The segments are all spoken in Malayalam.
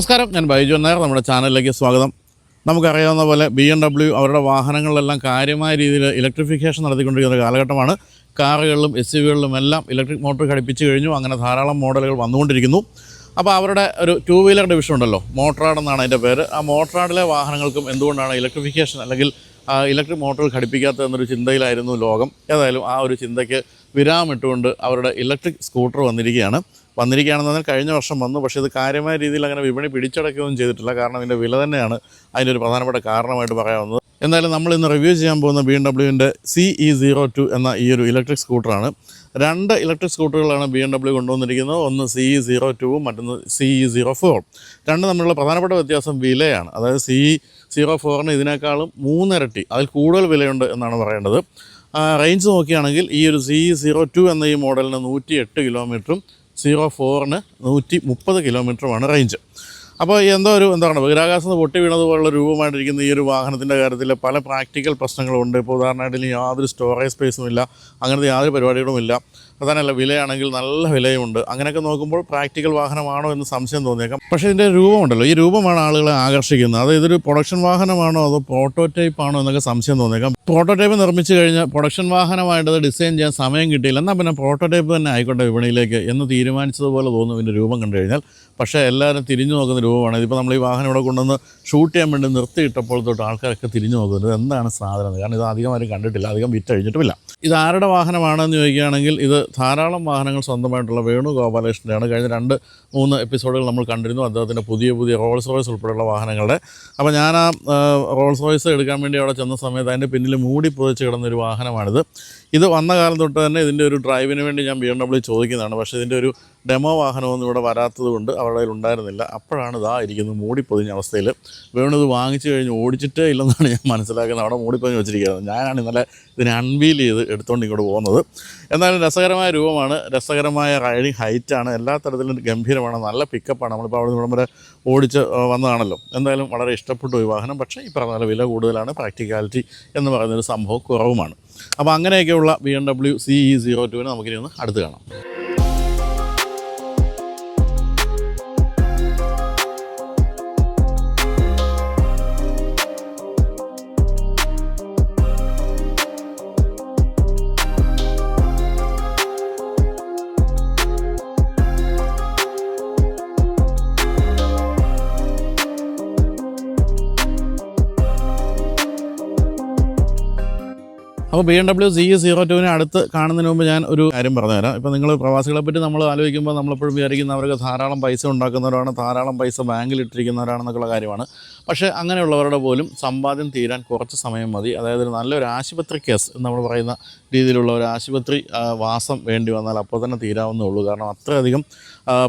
നമസ്കാരം ഞാൻ ബൈജു നായർ നമ്മുടെ ചാനലിലേക്ക് സ്വാഗതം. നമുക്കറിയാവുന്ന പോലെ ബി എം ഡബ്ല്യു അവരുടെ വാഹനങ്ങളിലെല്ലാം കാര്യമായ രീതിയിൽ ഇലക്ട്രിഫിക്കേഷൻ നടത്തിക്കൊണ്ടിരിക്കുന്ന ഒരു കാലഘട്ടമാണ്. കാറുകളിലും എസ് എല്ലാം ഇലക്ട്രിക് മോട്ടോർ ഘടിപ്പിച്ച് കഴിഞ്ഞു. അങ്ങനെ ധാരാളം മോഡലുകൾ വന്നുകൊണ്ടിരിക്കുന്നു. അപ്പോൾ അവരുടെ ഒരു ടു വീലർ ഡിവിഷൻ ഉണ്ടല്ലോ മോട്ടറാഡ് എന്നാണ് അതിന്റെ പേര്. ആ മോട്ടറാഡിലെ വാഹനങ്ങൾക്കും എന്തുകൊണ്ടാണ് ഇലക്ട്രിഫിക്കേഷൻ അല്ലെങ്കിൽ ഇലക്ട്രിക് മോട്ടോർ ഘടിപ്പിക്കാത്ത എന്നൊരു ചിന്തയിലായിരുന്നു ലോകം. ഏതായാലും ആ ഒരു ചിന്തയ്ക്ക് വിരാമിട്ടുകൊണ്ട് അവരുടെ ഇലക്ട്രിക് സ്കൂട്ടർ വന്നിരിക്കുകയാണ്. വന്നിരിക്കുകയാണെന്ന് പറഞ്ഞാൽ കഴിഞ്ഞ വർഷം വന്നു. പക്ഷേ ഇത് കാര്യമായ രീതിയിൽ അങ്ങനെ വിപണി പിടിച്ചടക്കുകയൊന്നും ചെയ്തിട്ടില്ല. കാരണം ഇതിന്റെ വില തന്നെയാണ് അതിന്റെ ഒരു പ്രധാനപ്പെട്ട കാരണമായിട്ട് പറയാവുന്നത്. എന്തായാലും നമ്മൾ ഇന്ന് റിവ്യൂ ചെയ്യാൻ പോകുന്ന ബി എം ഡബ്ല്യുവിന്റെ സി ഇ സീറോ ടു എന്ന ഈ ഒരു ഇലക്ട്രിക് സ്കൂട്ടറാണ്. രണ്ട് ഇലക്ട്രിക് സ്കൂട്ടറുകളാണ് ബി എം ഡബ്ല്യു കൊണ്ടുവന്നിരിക്കുന്നത്. ഒന്ന് സി ഇ സീറോ ടുവും മറ്റൊന്ന് സി ഇ സീറോ ഫോർ രണ്ട് തമ്മിലുള്ള പ്രധാനപ്പെട്ട വ്യത്യാസം വിലയാണ്. അതായത് സി ഇ സീറോ ഫോറിന് ഇതിനേക്കാളും മൂന്നിരട്ടി അതിൽ കൂടുതൽ വിലയുണ്ട് എന്നാണ് പറയേണ്ടത്. റേഞ്ച് നോക്കുകയാണെങ്കിൽ ഈ ഒരു സി ഇ സീറോ ടു എന്ന ഈ മോഡലിന് നൂറ്റി എട്ട് കിലോമീറ്ററും സീറോ ഫോറിന് നൂറ്റി മുപ്പത് കിലോമീറ്ററുമാണ് റേഞ്ച് അപ്പോൾ എന്തോ ഒരു എന്താണ് നിന്ന് പൊട്ടി വീണതുപോലുള്ള രൂപമായിട്ടിരിക്കുന്ന ഈ ഒരു വാഹനത്തിന്റെ കാര്യത്തിൽ പല പ്രാക്ടിക്കൽ പ്രശ്നങ്ങളുണ്ട്. ഇപ്പോൾ ഉദാഹരണമായിട്ട് യാതൊരു സ്റ്റോറേജ് സ്പേസും ഇല്ല. അങ്ങനത്തെ യാതൊരു പരിപാടികളും ഇല്ല അതല്ല വിലയാണെങ്കിൽ നല്ല വിലയുമുണ്ട്. അങ്ങനെയൊക്കെ നോക്കുമ്പോൾ പ്രാക്ടിക്കൽ വാഹനമാണോ എന്ന് സംശയം തോന്നിയേക്കാം. പക്ഷേ ഇതിന്റെ രൂപമുണ്ടല്ലോ. ഈ രൂപമാണ് ആളുകളെ ആകർഷിക്കുന്നത്. അത് ഇതൊരു പ്രൊഡക്ഷൻ വാഹനമാണോ അതോ പ്രോട്ടോടൈപ്പ് ആണോ എന്നൊക്കെ സംശയം തോന്നിയേക്കാം. പ്രോട്ടോടൈപ്പ് നിർമ്മിച്ചു കഴിഞ്ഞാൽ പ്രൊഡക്ഷൻ വാഹനമായിട്ട് ഡിസൈൻ ചെയ്യാൻ സമയം കിട്ടിയില്ല. എന്നാൽ പിന്നെ പ്രോട്ടോടൈപ്പ് തന്നെ ആയിക്കോട്ടെ വിപണിയിലേക്ക് എന്ന് തീരുമാനിച്ചതുപോലെ തോന്നും ഇതിന്റെ രൂപം കണ്ടു കഴിഞ്ഞാൽ. പക്ഷേ എല്ലാവരും തിരിഞ്ഞു നോക്കുന്ന രൂപമാണ്. ഇതിപ്പോൾ നമ്മൾ ഈ വാഹനം ഇവിടെ കൊണ്ടുവന്ന് ഷൂട്ട് ചെയ്യാൻ വേണ്ടി നിർത്തിയിട്ടപ്പോൾ തൊട്ട് ആൾക്കാരൊക്കെ തിരിഞ്ഞു നോക്കുന്നത് എന്താണ് സാധനം? കാരണം ഇത് അധികം ആരും കണ്ടിട്ടില്ല അധികം വിറ്റഴിഞ്ഞിട്ടുമില്ല ഇത് ആരുടെ വാഹനമാണെന്ന് ചോദിക്കുകയാണെങ്കിൽ ഇത് ധാരാളം വാഹനങ്ങൾ സ്വന്തമായിട്ടുള്ള വേണു ഗോപാലകൃഷ്ണന്റെയാണ്. കഴിഞ്ഞ രണ്ട് മൂന്ന് എപ്പിസോഡുകൾ നമ്മൾ കണ്ടിരുന്നു. അദ്ദേഹത്തിന്റെ പുതിയ പുതിയ റോൾസ് റോയ്സ് ഉൾപ്പെടെയുള്ള വാഹനങ്ങളുടെ. അപ്പോൾ ഞാൻ ആ, റോൾസ് റോയ്സ് എടുക്കാൻ വേണ്ടി അവിടെ ചെന്ന സമയത്ത് അതിന്റെ പിന്നിൽ മൂടി പുതച്ച് കിടന്നൊരു വാഹനമാണിത്. ഇത് വന്ന കാലം തൊട്ട് തന്നെ ഇതിന്റെ ഒരു ഡ്രൈവിന് വേണ്ടി ഞാൻ ബി എം ഡബ്ല്യു ചോദിക്കുന്നതാണ്. പക്ഷേ ഇതിന്റെ ഒരു ഡെമോ വാഹനമൊന്നും ഇവിടെ വരാത്തത് കൊണ്ട് അവരുടെ ഉണ്ടായിരുന്നില്ല. അപ്പോഴാണ് ഇതാ ഇരിക്കുന്നത് മൂടിപ്പൊതിഞ്ഞ അവസ്ഥയിൽ. വേണു ഇത് വാങ്ങിച്ചു കഴിഞ്ഞ് ഓടിച്ചിട്ടേ ഇല്ലെന്നാണ് ഞാൻ മനസ്സിലാക്കുന്നത്. അവിടെ മൂടിപ്പൊതിഞ്ഞ് വെച്ചിരിക്കുന്നത് ഞാനാണ് ഇന്നലെ ഇതിനെ അൺവീൽ ചെയ്ത് എടുത്തുകൊണ്ട് ഇങ്ങോട്ട് പോകുന്നത്. എന്നാലും രസകരമായ രൂപമാണ്. രസകരമായ റൈഡിങ് ഹൈറ്റാണ് എല്ലാ തരത്തിലും ഗംഭീരമാണ്. നല്ല പിക്കപ്പാണ് നമ്മളിപ്പോൾ അവിടെ നിന്ന് ഇവിടെ വരെ ഓടിച്ച് വന്നതാണല്ലോ. എന്തായാലും വളരെ ഇഷ്ടപ്പെട്ടു ഈ വാഹനം. പക്ഷേ ഈ പറഞ്ഞ വില കൂടുതലാണ്. പ്രാക്ടിക്കാലിറ്റി എന്ന് പറയുന്നൊരു സംഭവം കുറവുമാണ്. അപ്പോൾ അങ്ങനെയൊക്കെയുള്ള B M W C E zero ടുവിനെ നമുക്കിനി ഒന്ന് അടുത്ത് കാണാം. അപ്പോൾ B M W C zero ടുവിനെ അടുത്ത് കാണുന്നതിന് മുമ്പ് ഞാൻ ഒരു കാര്യം പറഞ്ഞുതരാം. ഇപ്പോൾ നിങ്ങൾ പ്രവാസികളെ പറ്റി നമ്മൾ ആലോചിക്കുമ്പോൾ നമ്മളെപ്പോഴും വിചാരിക്കുന്ന അവർക്ക് ധാരാളം പൈസ ഉണ്ടാക്കുന്നവരാണ് ധാരാളം പൈസ ബാങ്കിൽ ഇട്ടിരിക്കുന്നവരാണെന്നൊക്കെയുള്ള കാര്യമാണ്. പക്ഷേ അങ്ങനെയുള്ളവരുടെ പോലും സമ്പാദ്യം തീരാൻ കുറച്ച് സമയം മതി. അതായത് ഒരു നല്ലൊരു ആശുപത്രി കേസ് നമ്മൾ പറയുന്ന രീതിയിലുള്ള ഒരു ആശുപത്രി വാസം വേണ്ടി വന്നാൽ അപ്പോൾ തന്നെ തീരാവുന്നേ ഉള്ളൂ. കാരണം അത്രയധികം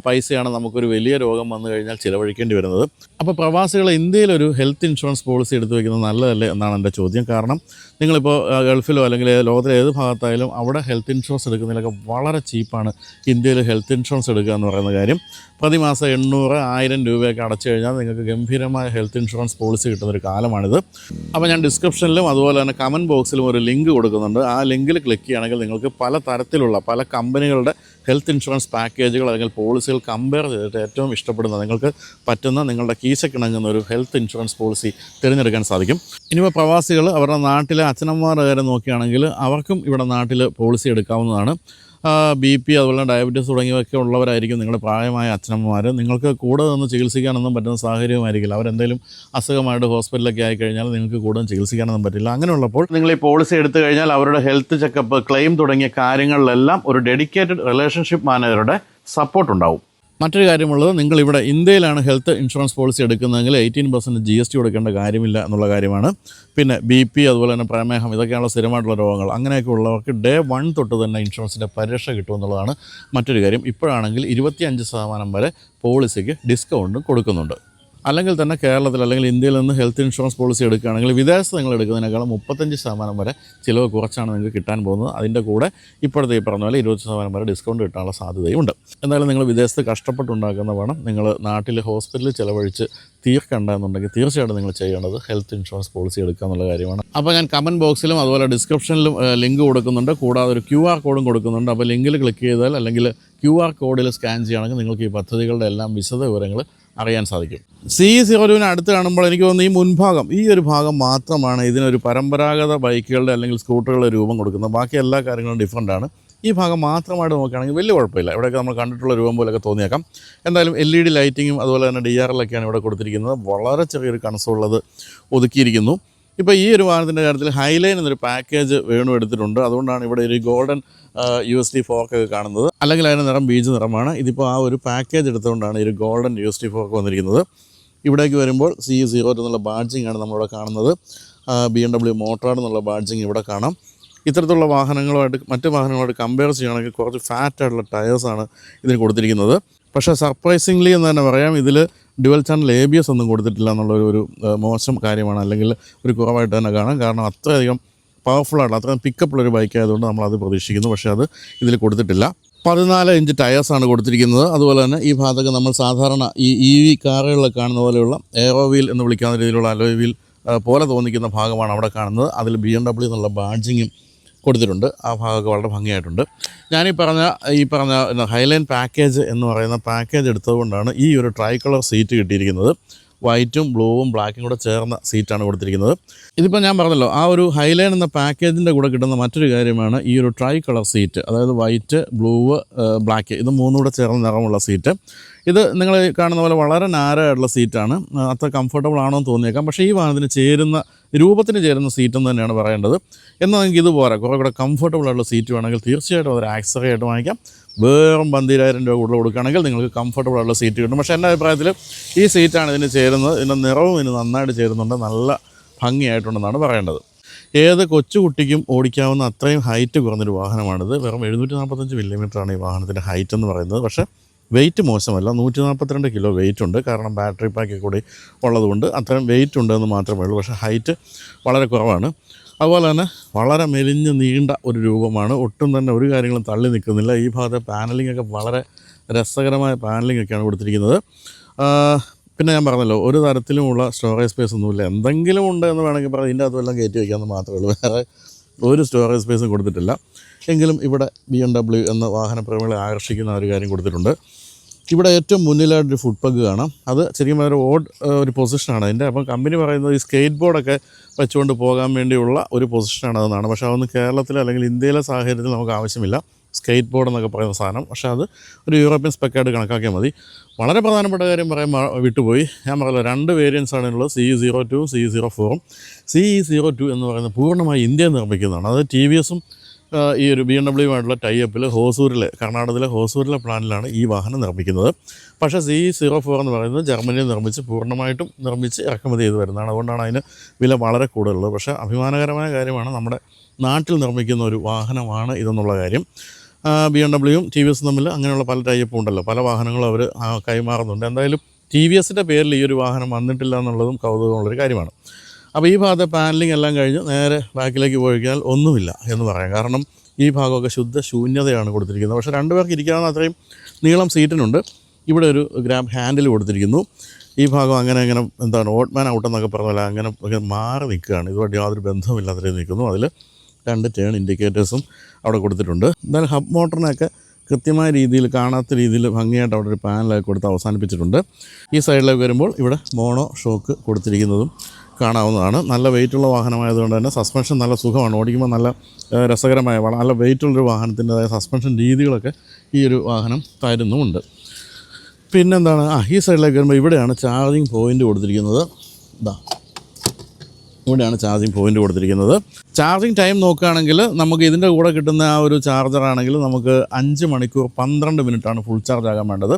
പൈസയാണ് നമുക്കൊരു വലിയ രോഗം വന്നു കഴിഞ്ഞാൽ ചിലവഴിക്കേണ്ടി വരുന്നത്. അപ്പോൾ പ്രവാസികൾ ഇന്ത്യയിലൊരു ഹെൽത്ത് ഇൻഷുറൻസ് പോളിസി എടുത്തു വയ്ക്കുന്നത് നല്ലതല്ലേ എന്നാണ് എന്റെ ചോദ്യം. കാരണം നിങ്ങളിപ്പോൾ ഗൾഫിലോ അല്ലെങ്കിൽ ലോകത്തിലെ ഏത് ഭാഗത്തായാലും അവിടെ ഹെൽത്ത് ഇൻഷുറൻസ് എടുക്കുന്നതിലൊക്കെ വളരെ ചീപ്പാണ് ഇന്ത്യയിൽ ഹെൽത്ത് ഇൻഷുറൻസ് എടുക്കുക എന്ന് പറയുന്ന കാര്യം. പ്രതിമാസം എണ്ണൂറ് ആയിരം രൂപയൊക്കെ അടച്ചു കഴിഞ്ഞാൽ നിങ്ങൾക്ക് ഗംഭീരമായ ഹെൽത്ത് ഇൻഷുറൻസ് പോളിസി കിട്ടുന്ന ഒരു കാലമാണിത്. അപ്പോൾ ഞാൻ ഡിസ്ക്രിപ്ഷനിലും അതുപോലെ തന്നെ കമന്റ് ബോക്സിലും ഒരു ലിങ്ക് കൊടുക്കുന്നുണ്ട്. ആ ലിങ്കിൽ ക്ലിക്ക് ചെയ്യുകയാണെങ്കിൽ നിങ്ങൾക്ക് പല തരത്തിലുള്ള പല കമ്പനികളുടെ ഹെൽത്ത് ഇൻഷുറൻസ് പാക്കേജുകൾ അല്ലെങ്കിൽ പോളിസികൾ കമ്പയർ ചെയ്തിട്ട് ഏറ്റവും ഇഷ്ടപ്പെടുന്ന നിങ്ങൾക്ക് പറ്റുന്ന നിങ്ങളുടെ കീശക്കിണങ്ങുന്ന ഒരു ഹെൽത്ത് ഇൻഷുറൻസ് പോളിസി തിരഞ്ഞെടുക്കാൻ സാധിക്കും. ഇനിയിപ്പോൾ പ്രവാസികൾ അവരുടെ നാട്ടിലെ അച്ഛനമ്മമാരെ നോക്കുകയാണെങ്കിൽ അവർക്കും ഇവിടെ നാട്ടിൽ പോളിസി എടുക്കാവുന്നതാണ്. ബി പി അതുപോലെ ഡയബറ്റീസ് തുടങ്ങിയവയൊക്കെ ഉള്ളവരായിരിക്കും നിങ്ങളുടെ പ്രായമായ അച്ഛനമ്മമാർ നിങ്ങൾക്ക് കൂടെ നിന്ന് ചികിത്സിക്കാനൊന്നും പറ്റുന്ന സാഹചര്യമായിരിക്കില്ല അവരെന്തെങ്കിലും അസുഖമായിട്ട് ഹോസ്പിറ്റലൊക്കെ ആയിക്കഴിഞ്ഞാൽ നിങ്ങൾക്ക് കൂടുതൽ ചികിത്സിക്കാനൊന്നും പറ്റില്ല. അങ്ങനെയുള്ളപ്പോൾ നിങ്ങൾ ഈ പോളിസി എടുത്തു കഴിഞ്ഞാൽ അവരുടെ ഹെൽത്ത് ചെക്കപ്പ് ക്ലെയിം തുടങ്ങിയ കാര്യങ്ങളിലെല്ലാം ഒരു ഡെഡിക്കേറ്റഡ് റിലേഷൻഷിപ്പ് മാനേജറുടെ സപ്പോർട്ട് ഉണ്ടാവും മറ്റൊരു കാര്യമുള്ളത് നിങ്ങൾ ഇവിടെ ഇന്ത്യയിലാണ് ഹെൽത്ത് ഇൻഷുറൻസ് പോളിസി എടുക്കുന്നതെങ്കിൽ eighteen percent G S T കൊടുക്കേണ്ട കാര്യമില്ല എന്നുള്ള കാര്യമാണ്. പിന്നെ ബി പി അതുപോലെ തന്നെ പ്രമേഹം ഇതൊക്കെയുള്ള സ്ഥിരമായിട്ടുള്ള രോഗങ്ങൾ. അങ്ങനെയൊക്കെ ഉള്ളവർക്ക് ഡേ വൺ തൊട്ട് തന്നെ ഇൻഷുറൻസിന്റെ പരിരക്ഷ കിട്ടുമെന്നുള്ളതാണ് മറ്റൊരു കാര്യം. ഇപ്പോഴാണെങ്കിൽ ഇരുപത്തിയഞ്ച് ശതമാനം വരെ പോളിസിക്ക് ഡിസ്കൗണ്ടും കൊടുക്കുന്നുണ്ട്. അല്ലെങ്കിൽ തന്നെ കേരളത്തിൽ അല്ലെങ്കിൽ ഇന്ത്യയിൽ നിന്ന് ഹെൽത്ത് ഇൻഷുറൻസ് പോളിസി എടുക്കുകയാണെങ്കിൽ വിദേശത്ത് നിങ്ങൾ എടുക്കുന്നതിനേക്കാളും മുപ്പത്തഞ്ച് ശതമാനം വരെ ചിലവ് കുറച്ചാണ് നിങ്ങൾക്ക് കിട്ടാൻ പോകുന്നത്. അതിന്റെ കൂടെ ഇപ്പോഴത്തെ ഈ പറഞ്ഞ പോലെ ഇരുപത് ശതമാനം വരെ ഡിസ്കൗണ്ട് കിട്ടാനുള്ള സാധ്യതയുണ്ട് എന്തായാലും നിങ്ങൾ വിദേശത്ത് കഷ്ടപ്പെട്ടുണ്ടാക്കുന്ന പണം നിങ്ങൾ നാട്ടിൽ ഹോസ്പിറ്റലിൽ ചിലവഴിച്ച് തീർക്കണ്ട എന്നുണ്ടെങ്കിൽ തീർച്ചയായിട്ടും നിങ്ങൾ ചെയ്യേണ്ടത് ഹെൽത്ത് ഇൻഷുറൻസ് പോളിസി എടുക്കുക എന്നുള്ള കാര്യമാണ്. അപ്പോൾ ഞാൻ കമന്റ് ബോക്സിലും അതുപോലെ ഡിസ്ക്രിപ്ഷനിലും ലിങ്ക് കൊടുക്കുന്നുണ്ട്. കൂടാതെ ഒരു ക്യു ആർ കോഡും കൊടുക്കുന്നുണ്ട്. അപ്പോൾ ലിങ്കിൽ ക്ലിക്ക് ചെയ്താൽ അല്ലെങ്കിൽ ക്യു ആർ കോഡിൽ സ്കാൻ ചെയ്യുകയാണെങ്കിൽ നിങ്ങൾക്ക് ഈ പദ്ധതികളുടെ എല്ലാം വിശദ വിവരങ്ങൾ അറിയാൻ സാധിക്കും. സി സീറോവിന് അടുത്ത് കാണുമ്പോൾ എനിക്ക് തോന്നുന്നു ഈ മുൻഭാഗം ഈ ഒരു ഭാഗം മാത്രമാണ് ഇതിനൊരു പരമ്പരാഗത ബൈക്കുകളുടെ അല്ലെങ്കിൽ സ്കൂട്ടറുകളുടെ രൂപം കൊടുക്കുന്നത്. ബാക്കി എല്ലാ കാര്യങ്ങളും ഡിഫറന്റ് ആണ്. ഈ ഭാഗം മാത്രമായിട്ട് നോക്കുകയാണെങ്കിൽ വലിയ കുഴപ്പമില്ല. ഇവിടെയൊക്കെ നമ്മൾ കണ്ടിട്ടുള്ള രൂപം പോലെയൊക്കെ തോന്നിയേക്കാം. എന്തായാലും എൽ ഇ ഡി ലൈറ്റിങ്ങും അതുപോലെ തന്നെ ഡി ആർ എല്ലൊക്കെയാണ് ഇവിടെ കൊടുത്തിരിക്കുന്നത്. വളരെ ചെറിയൊരു കണസുള്ളത് ഒതുക്കിയിരിക്കുന്നു. ഇപ്പോൾ ഈ ഒരു വാഹനത്തിന്റെ കാര്യത്തിൽ ഹൈലൈൻ എന്നൊരു പാക്കേജ് വേണു എടുത്തിട്ടുണ്ട്. അതുകൊണ്ടാണ് ഇവിടെ ഒരു ഗോൾഡൻ യു എസ് ഡി ഫോക്കൊക്കെ കാണുന്നത്. അല്ലെങ്കിൽ അതിന്റെ നിറം ബീജ് നിറമാണ്. ഇതിപ്പോൾ ആ ഒരു പാക്കേജ് എടുത്തുകൊണ്ടാണ് ഈ ഒരു golden U S D fork വന്നിരിക്കുന്നത്. ഇവിടേക്ക് വരുമ്പോൾ സി സീറോ എന്നുള്ള ബാഡ്ജിങ് ആണ് നമ്മളിവിടെ കാണുന്നത്. ബി എം ഡബ്ല്യു മോട്ടോർ എന്നുള്ള ബാഡ്ജിങ് ഇവിടെ കാണാം. ഇത്തരത്തിലുള്ള വാഹനങ്ങളുമായിട്ട് മറ്റ് വാഹനങ്ങളുമായിട്ട് കമ്പയർ ചെയ്യുകയാണെങ്കിൽ കുറച്ച് ഫാറ്റ് ആയിട്ടുള്ള ടയേഴ്സാണ് ഇതിന് കൊടുത്തിരിക്കുന്നത്. പക്ഷേ സർപ്രൈസിംഗ്ലി എന്ന് തന്നെ പറയാം ഇതിൽ dual channel A B S ഒന്നും കൊടുത്തിട്ടില്ല എന്നുള്ള ഒരു- ഒരു മോശം കാര്യമാണ്. അല്ലെങ്കിൽ ഒരു കുറവായിട്ട് തന്നെ കാണാം. കാരണം അത്രയധികം പവർഫുള്ളായിട്ടുള്ള അത്രയും പിക്കപ്പുള്ളൊരു ബൈക്ക് ആയതുകൊണ്ട് നമ്മൾ അത് പ്രതീക്ഷിക്കുന്നു. പക്ഷേ അത് ഇതിൽ കൊടുത്തിട്ടില്ല. പതിനാല് ഇഞ്ച് ടയേഴ്സാണ് കൊടുത്തിരിക്കുന്നത്. അതുപോലെ തന്നെ ഈ ഭാഗത്തൊക്കെ നമ്മൾ സാധാരണ ഈ ഇ വി കാറുകളിലൊക്കെ കാണുന്ന പോലെയുള്ള എയറോ വീൽ എന്ന് വിളിക്കാവുന്ന രീതിയിലുള്ള അലോയ് വീൽ പോലെ തോന്നിക്കുന്ന ഭാഗമാണ് അവിടെ കാണുന്നത്. അതിൽ ബി എം ഡബ്ല്യു എന്നുള്ള ബാഡ്ജിങ്ങും കൊടുത്തിട്ടുണ്ട്. ആ ഭാഗമൊക്കെ വളരെ ഭംഗിയായിട്ടുണ്ട്. ഞാനീ പറഞ്ഞ ഈ പറഞ്ഞ ഹൈലൈൻ പാക്കേജ് എന്ന് പറയുന്ന പാക്കേജ് എടുത്തതുകൊണ്ടാണ് ഈ ഒരു ട്രൈ കളർ സീറ്റ് കിട്ടിയിരിക്കുന്നത്. വൈറ്റും ബ്ലൂവും ബ്ലാക്കും കൂടെ ചേർന്ന സീറ്റാണ് കൊടുത്തിരിക്കുന്നത്. ഇതിപ്പോൾ ഞാൻ പറഞ്ഞല്ലോ ആ ഒരു ഹൈലൈൻ എന്ന പാക്കേജിന്റെ കൂടെ കിട്ടുന്ന മറ്റൊരു കാര്യമാണ് ഈ ഒരു ട്രൈ കളർ സീറ്റ് അതായത് വൈറ്റ് ബ്ലൂ ബ്ലാക്ക്. ഇത് മൂന്നും കൂടെ ചേർന്ന നിറമുള്ള സീറ്റ് ഇത് നിങ്ങൾ കാണുന്ന പോലെ വളരെ നാരായിട്ടുള്ള സീറ്റാണ് അത്ര കംഫർട്ടബിൾ ആണോ എന്ന് തോന്നിയേക്കാം. പക്ഷേ ഈ വാഹനത്തിന് ചേരുന്ന രൂപത്തിന് ചേരുന്ന സീറ്റെന്ന് തന്നെയാണ് പറയേണ്ടത്. എന്നാൽ നിങ്ങൾക്ക് ഇത് പോരാ കുറേ കൂടെ കംഫർട്ടബിൾ ആയിട്ടുള്ള സീറ്റ് വേണമെങ്കിൽ തീർച്ചയായിട്ടും അതൊരു ആക്സറി ആയിട്ട് വാങ്ങിക്കാം. വെറും പന്തിരായിരം രൂപ കൂടുതൽ കൊടുക്കുകയാണെങ്കിൽ നിങ്ങൾക്ക് കംഫർട്ടബിൾ ആയിട്ടുള്ള സീറ്റ് കിട്ടും. പക്ഷേ എന്റെ അഭിപ്രായത്തിൽ ഈ സീറ്റാണ് ഇതിന് ചേരുന്നത്. ഇതിന്റെ നിറവും ഇതിന് നന്നായിട്ട് ചേരുന്നുണ്ട്. നല്ല ഭംഗിയായിട്ടുണ്ടെന്നാണ് പറയേണ്ടത്. ഏത് കൊച്ചുകുട്ടിക്കും ഓടിക്കാവുന്ന അത്രയും ഹൈറ്റ് കുറഞ്ഞൊരു വാഹനമാണിത്. വെറും എഴുന്നൂറ്റി നാൽപ്പത്തഞ്ച് മില്ലിമീറ്ററാണ് ഈ വാഹനത്തിന്റെ ഹൈറ്റ് എന്ന് പറയുന്നത്. പക്ഷേ വെയിറ്റ് മോശമല്ല. നൂറ്റി നാൽപ്പത്തിരണ്ട് കിലോ വെയിറ്റ് ഉണ്ട്. കാരണം ബാറ്ററി പാക്കിൽ കൂടി ഉള്ളതുകൊണ്ട് അത്രയും വെയിറ്റ് ഉണ്ടെന്ന് മാത്രമേ ഉള്ളൂ. പക്ഷേ ഹൈറ്റ് വളരെ കുറവാണ്. അതുപോലെ തന്നെ വളരെ മെലിഞ്ഞ് നീണ്ട ഒരു രൂപമാണ്. ഒട്ടും തന്നെ ഒരു കാര്യങ്ങളും തള്ളി നിൽക്കുന്നില്ല. ഈ ഭാഗത്തെ പാനലിംഗ് ഒക്കെ വളരെ രസകരമായ പാനലിംഗ് ഒക്കെയാണ് കൊടുത്തിരിക്കുന്നത്. പിന്നെ ഞാൻ പറഞ്ഞല്ലോ ഒരു തരത്തിലുമുള്ള സ്റ്റോറേജ് സ്പേസ് ഒന്നുമില്ല. എന്തെങ്കിലും ഉണ്ട് എന്ന് വേണമെങ്കിൽ പറയാം. ഇതിന്റെ അകത്തും എല്ലാം കയറ്റി വയ്ക്കാമെന്ന് മാത്രമേ ഉള്ളൂ. വേറെ ഒരു സ്റ്റോറേജ് സ്പേസും കൊടുത്തിട്ടില്ല. എങ്കിലും ഇവിടെ ബി എം ഡബ്ല്യു എന്ന വാഹനപ്രേമികളെ ആകർഷിക്കുന്ന ഒരു കാര്യം കൊടുത്തിട്ടുണ്ട്. ഇവിടെ ഏറ്റവും മുന്നിലായിട്ടൊരു ഫുഡ് പഗ് കാണാം. അത് ശരിക്കും ഒരു ഓഡ് ഒരു പൊസിഷനാണ് അതിന്റെ അപ്പം കമ്പനി പറയുന്നത് ഈ സ്കേറ്റ് ബോർഡൊക്കെ വെച്ചുകൊണ്ട് പോകാൻ വേണ്ടിയുള്ള ഒരു പൊസിഷനാണ് അതെന്നാണ്. പക്ഷേ അതൊന്നും കേരളത്തിൽ അല്ലെങ്കിൽ ഇന്ത്യയിലെ സാഹചര്യത്തിൽ നമുക്ക് ആവശ്യമില്ല. സ്കേറ്റ് ബോർഡ് എന്നൊക്കെ പറയുന്ന സാധനം. പക്ഷേ അത് ഒരു യൂറോപ്യൻ സ്പെക്കായിട്ട് കണക്കാക്കിയാൽ മതി. വളരെ പ്രധാനപ്പെട്ട കാര്യം പറയാൻ വിട്ടുപോയി. ഞാൻ പറയുന്നത് രണ്ട് വേരിയൻസ് ആണുള്ളത് C zero two C zero ഫോറും സി സീറോ ടു എന്ന് പറയുന്നത് പൂർണമായി ഇന്ത്യയിൽ നിർമ്മിക്കുന്നതാണ്. അത് ടി വി എസും ഈ ഒരു ബി എം ഡബ്ല്യുമായിട്ടുള്ള ടൈപ്പിൽ ഹോസൂരിലെ കർണാടകത്തിലെ ഹോസൂരിലെ പ്ലാനിലാണ് ഈ വാഹനം നിർമ്മിക്കുന്നത്. പക്ഷേ സി സീറോ ഫോർ എന്ന് പറയുന്നത് ജർമ്മനിയിൽ നിർമ്മിച്ച് പൂർണമായിട്ടും നിർമ്മിച്ച് ഇറക്കുമതി ചെയ്ത് വരുന്നതാണ്. അതുകൊണ്ടാണ് അതിന് വില വളരെ കൂടുതലുള്ളത്. പക്ഷേ അഭിമാനകരമായ കാര്യമാണ് നമ്മുടെ നാട്ടിൽ നിർമ്മിക്കുന്ന ഒരു വാഹനമാണ് ഇതെന്നുള്ള കാര്യം. ബി എം ഡബ്ല്യുവും ടി വി എസും തമ്മിൽ അങ്ങനെയുള്ള പല ടൈപ്പും ഉണ്ടല്ലോ. പല വാഹനങ്ങളും അവർ കൈമാറുന്നുണ്ട്. എന്തായാലും ടി വി എസിന്റെ പേരിൽ ഈ ഒരു വാഹനം വന്നിട്ടില്ല എന്നുള്ളതും കൗതുകമുള്ളൊരു കാര്യമാണ്. അപ്പോൾ ഈ ഭാഗത്തെ പാനലിംഗ് എല്ലാം കഴിഞ്ഞ് നേരെ ബാക്കിലേക്ക് പോയി കഴിഞ്ഞാൽ ഒന്നുമില്ല എന്ന് പറയാം. കാരണം ഈ ഭാഗമൊക്കെ ശുദ്ധ ശൂന്യതയാണ് കൊടുത്തിരിക്കുന്നത്. പക്ഷേ രണ്ടുപേർക്ക് ഇരിക്കാവുന്ന അത്രയും നീളം സീറ്റിനുണ്ട്. ഇവിടെ ഒരു ഗ്രാം ഹാൻഡിൽ കൊടുത്തിരിക്കുന്നു. ഈ ഭാഗം അങ്ങനെ അങ്ങനെ എന്താണ് ഓട്ട്മാൻ ഔട്ടെന്നൊക്കെ പറഞ്ഞ പോലെ അങ്ങനെ മാറി നിൽക്കുകയാണ്. ഇതുമായിട്ട് യാതൊരു ബന്ധമില്ലാത്ത രീതിയിൽ നിൽക്കുന്നു. അതിൽ രണ്ട് ടേൺ ഇൻഡിക്കേറ്റേഴ്സും അവിടെ കൊടുത്തിട്ടുണ്ട്. എന്തായാലും ഹബ് മോട്ടറിനൊക്കെ കൃത്യമായ രീതിയിൽ കാണാത്ത രീതിയിൽ ഭംഗിയായിട്ട് അവിടെ ഒരു പാനലൊക്കെ കൊടുത്ത് അവസാനിപ്പിച്ചിട്ടുണ്ട്. ഈ സൈഡിലേക്ക് വരുമ്പോൾ ഇവിടെ മോണോ ഷോക്ക് കൊടുത്തിരിക്കുന്നതും കാണാവുന്നതാണ്. നല്ല വെയിറ്റുള്ള വാഹനമായതുകൊണ്ട് തന്നെ സസ്പെൻഷൻ നല്ല സുഖമാണ്. ഓടിക്കുമ്പോൾ നല്ല രസകരമായ നല്ല വെയിറ്റുള്ളൊരു വാഹനത്തിന്റെതായ സസ്പെൻഷൻ രീതികളൊക്കെ ഈ ഒരു വാഹനം തരുന്നുമുണ്ട്. പിന്നെന്താണ്? ആ ഈ സൈഡിലേക്ക് വരുമ്പോൾ ഇവിടെയാണ് ചാർജിങ് പോയിന്റ് കൊടുത്തിരിക്കുന്നത്. ഇതാ ഇവിടെയാണ് ചാർജിങ് പോയിന്റ് കൊടുത്തിരിക്കുന്നത്. ചാർജിങ് ടൈം നോക്കുകയാണെങ്കിൽ നമുക്ക് ഇതിന്റെ കൂടെ കിട്ടുന്ന ആ ഒരു ചാർജർ ആണെങ്കിൽ നമുക്ക് അഞ്ച് മണിക്കൂർ പന്ത്രണ്ട് മിനിറ്റാണ് ഫുൾ ചാർജ് ആകാൻ വേണ്ടത്.